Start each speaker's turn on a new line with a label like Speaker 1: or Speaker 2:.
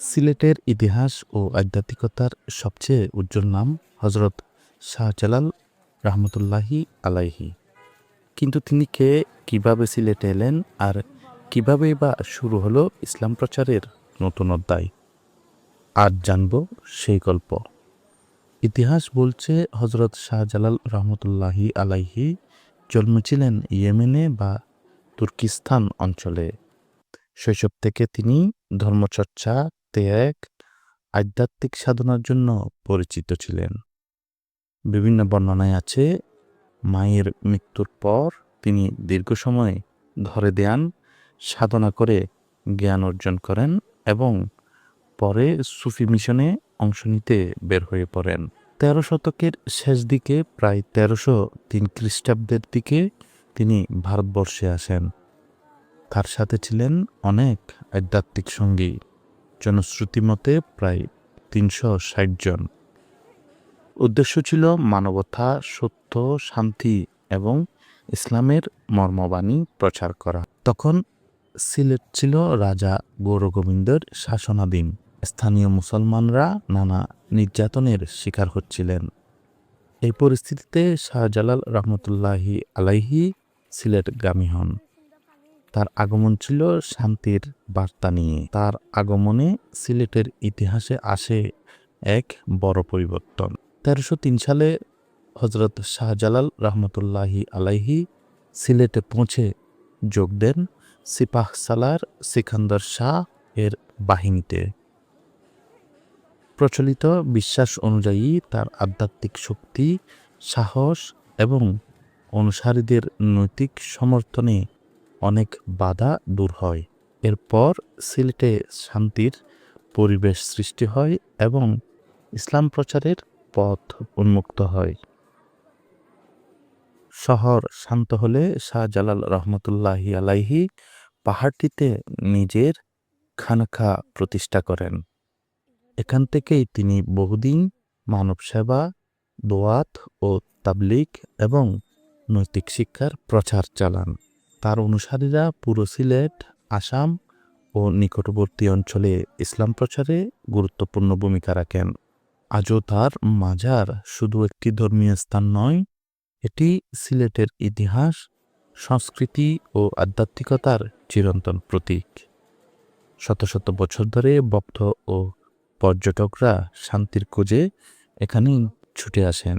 Speaker 1: সিলেটের ইতিহাস ও আধ্যাত্মিকতার সবচেয়ে উজ্জ্বল নাম হজরত শাহজালাল রহমতুল্লাহি আলাইহি। কিন্তু তিনি কে, কীভাবে সিলেটে এলেন আর কীভাবে বা শুরু হলো ইসলাম প্রচারের নতুন অধ্যায়? আজ জানব সেই গল্প। ইতিহাস বলছে হজরত শাহজালাল রহমতুল্লাহি আলাইহি জন্মেছিলেন ইয়েমেনে বা তুর্কিস্তান অঞ্চলে। শৈশব থেকে তিনি ধর্মচর্চা ত্যাগ, আধ্যাত্মিক সাধনার জন্য পরিচিত ছিলেন। বিভিন্ন বর্ণনায় আছে, মায়ের মৃত্যুর পর তিনি দীর্ঘ সময় ধরে দেন সাধনা করে জ্ঞান অর্জন করেন এবং পরে সুফি মিশনে অংশ নিতে বের হয়ে পড়েন। তেরো শতকের শেষ দিকে প্রায় তেরোশো তিন খ্রিস্টাব্দের দিকে তিনি ভারতবর্ষে আসেন। তার সাথে ছিলেন অনেক আধ্যাত্মিক সঙ্গী। জনশ্রুতি মতে প্রায় তিনশো ষাট জন। উদ্দেশ্য ছিল মানবতা, সত্য, শান্তি এবং ইসলামের মর্মবাণী প্রচার করা। তখন সিলেট ছিল রাজা গৌরগোবিন্দের শাসনাধীন। স্থানীয় মুসলমানরা নানা নির্যাতনের শিকার হচ্ছিলেন। এই পরিস্থিতিতে শাহজালাল রহমতুল্লাহি আলাইহি সিলেটগামী হন। তার আগমন ছিল শান্তির বার্তা নিয়ে। তার আগমনে সিলেটের ইতিহাসে আসে এক বড় পরিবর্তন। তেরোশো তিন সালে হজরত শাহজালাল রহমতুল্লাহি আলাইহি সিলেটে পৌঁছে যোগ দেন সিপাহ সালার সিকান্দর শাহ এর বাহিনীতে। প্রচলিত বিশ্বাস অনুযায়ী তার আধ্যাত্মিক শক্তি, সাহস এবং অনুসারীদের নৈতিক সমর্থনে অনেক বাধা দূর হয়। এরপর সিলেটে শান্তির পরিবেশ সৃষ্টি হয় এবং ইসলাম প্রচারের পথ উন্মুক্ত হয়। শহর শান্ত হলে শাহজালাল রহমতুল্লাহি আলাইহি পাহাড়টিতে নিজের খানখা প্রতিষ্ঠা করেন। এখান থেকেই তিনি বহুদিন মানব সেবা দোয়াত ও তাবলিক এবং নৈতিক শিক্ষার প্রচার চালান। তার অনুসারীরা পুরো সিলেট, আসাম ও নিকটবর্তী অঞ্চলে ইসলাম প্রচারে গুরুত্বপূর্ণ ভূমিকা রাখেন। আজও তার মাজার শুধু একটি ধর্মীয় স্থান নয়, এটি সিলেটের ইতিহাস, সংস্কৃতি ও আধ্যাত্মিকতার চিরন্তন প্রতীক। শত শত বছর ধরে ভক্ত ও পর্যটকরা শান্তির খোঁজে এখানেই ছুটে আসেন।